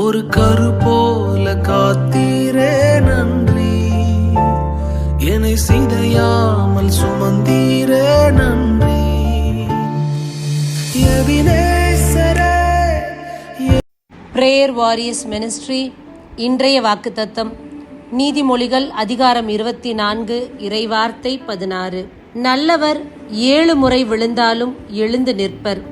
ஒரு கரு போல காத்தீரே நன்றி. என்னை சிதையாமல் சுமந்தீரே நன்றி. பிரேயர் வாரியர்ஸ் மினிஸ்ட்ரி இன்றைய வாக்குத்தத்தம். நீதிமொழிகள் அதிகாரம் இருபத்தி நான்கு இறைவார்த்தை பதினாறு. நல்லவர் ஏழு முறை விழுந்தாலும் எழுந்து நிற்பர்.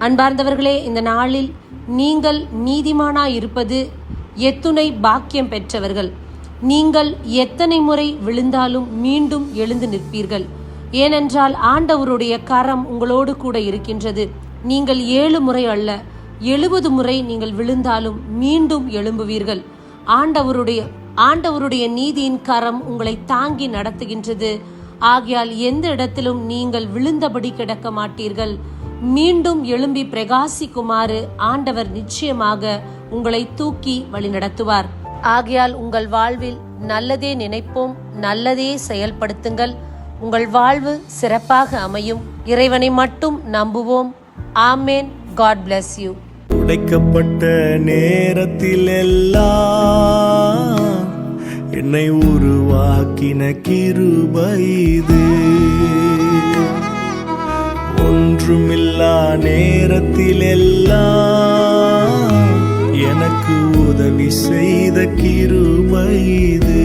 அன்பார்ந்தவர்களே இந்த நாளில் நீங்கள் நீதிமானாயிருப்பது எத்துணை பாக்கியம் பெற்றவர்கள். நீங்கள் எத்தனை முறை விழுந்தாலும் மீண்டும் எழுந்து நிற்பீர்கள். ஏனென்றால் ஆண்டவருடைய கரம் உங்களோடு கூட இருக்கின்றது. நீங்கள் ஏழு முறை அல்ல எழுபது முறை நீங்கள் விழுந்தாலும் மீண்டும் எழும்புவீர்கள். ஆண்டவருடைய ஆண்டவருடைய நீதியின் கரம் உங்களை தாங்கி நடத்துகின்றது. ஆகையால் எந்த இடத்திலும் நீங்கள் விழுந்தபடி கிடக்க மாட்டீர்கள். மீண்டும் எழும்பி பிரகாசிக்குமாறு ஆண்டவர் நிச்சயமாக உங்களை தூக்கி வழிநடத்துவார். ஆகையால் உங்கள் வாழ்வில் நல்லதே நினைப்போம் நல்லதே செயல்படுத்துங்கள். உங்கள் வாழ்வு சிறப்பாக அமையும். இறைவனை மட்டும் நம்புவோம். ஆமேன். God bless you. உடைக்கப்பட்ட நேரத்தில் எல்லாம் என்னை உருவாக்கின கிருபை இது. ஒன்றுமில்லா நேரத்திலெல்லாம் எனக்கு உதவி செய்த கிருபை இது.